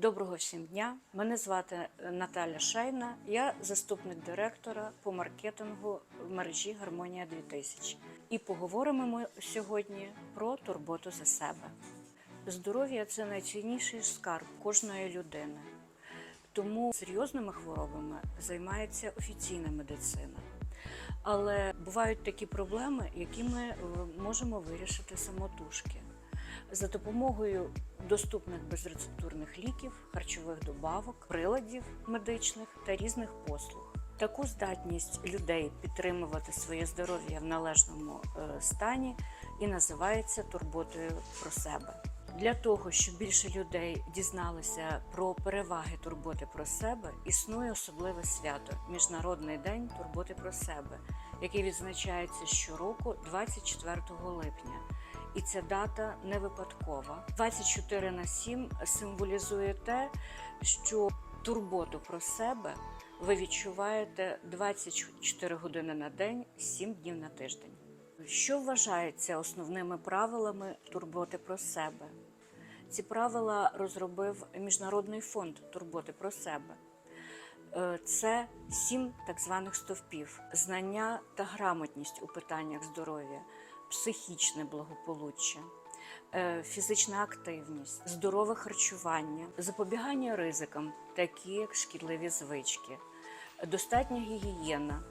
Доброго всім дня. Мене звати Наталя Шейна. Я заступник директора по маркетингу в мережі Гармонія 2000. І поговоримо ми сьогодні про турботу за себе. Здоров'я це найцінніший скарб кожної людини. Тому серйозними хворобами займається офіційна медицина. Але бувають такі проблеми, які ми е, можемо вирішити самотужки за допомогою доступних безрецептурних ліків, харчових добавок, приладів медичних та різних послуг. Таку здатність людей підтримувати своє здоров'я в належному е, стані і називається турботою про себе. Для того, щоб більше людей дізналися про переваги турботи про себе, існує особливе свято Міжнародний день турботи про себе, який відзначається щороку 24 липня. І ця дата не випадкова. 24 на 7 символізує те, що турботу про себе ви відчуваєте 24 години на день, 7 днів на тиждень. Що вважається основними правилами турботи про себе? Ці правила розробив Міжнародний фонд турботи про себе. Е, Це сім так званих стовпів: знання та грамотність у питаннях здоров'я, психічне благополуччя, е, фізична активність, здорове харчування, запобігання ризикам, такі як шкідливі звички, достатня гігієна,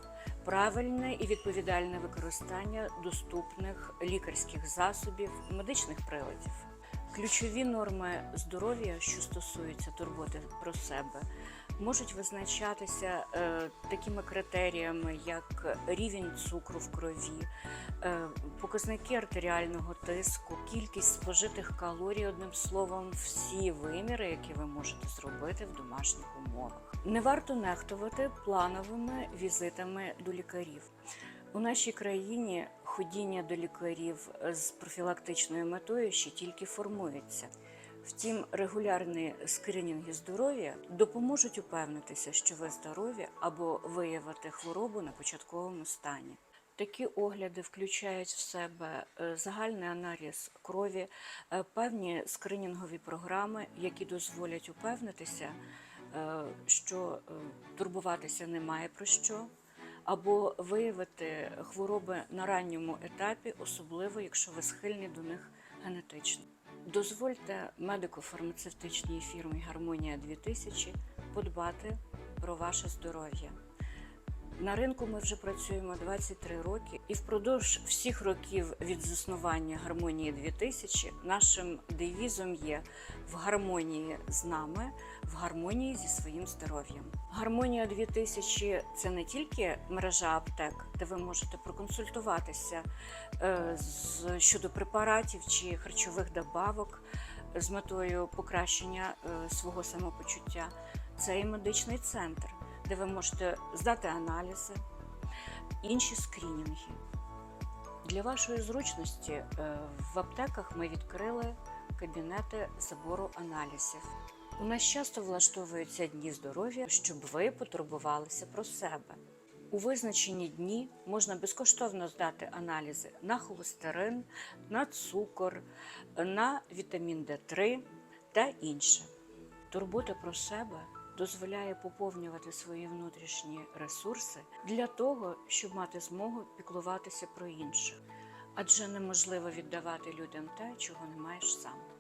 правильне і відповідальне використання доступних лікарських засобів, медичних приладів. Ключові норми здоров'я, що стосуються турботи про себе, можуть визначатися е, такими критеріями, як рівень цукру в крові, е, показники артеріального тиску, кількість спожитих калорій, одним словом, всі виміри, які ви можете зробити в домашніх умовах. Не варто нехтувати плановими візитами до лікарів. У нашій країні ходіння до лікарів з профілактичною метою ще тільки формується. Втім, регулярні скринінги здоров'я допоможуть упевнитися, що ви здорові або виявити хворобу на початковому стані. Такі огляди включають в себе е, загальний аналіз крові, е, певні скринінгові програми, які дозволять упевнитися, е, що турбуватися немає про що, або виявити хвороби на ранньому етапі, особливо якщо ви схильні до них генетично. Дозвольте медико-фармацевтичній фірмі Гармонія 2000 подбати про ваше здоров'я. На ринку ми вже працюємо 23 роки, і впродовж всіх років від заснування гармонії 2000 нашим девізом є в гармонії з нами, в гармонії зі своїм здоров'ям. Гармонія 2000 – це не тільки мережа аптек, де ви можете проконсультуватися е, щодо препаратів чи харчових добавок з метою покращення е, свого самопочуття. Це і медичний центр де ви можете здати аналізи, інші скринінги. Для вашої зручності е, в аптеках ми відкрили кабінети забору аналізів. У нас часто влаштовуються дні здоров'я, щоб ви потурбувалися про себе. У визначені дні можна безкоштовно здати аналізи на холестерин, на цукор, на вітамін Д3 та інше. Турбота про себе дозволяє поповнювати свої внутрішні ресурси для того, щоб мати змогу піклуватися про інших. Адже неможливо віддавати людям те, чого не маєш сам.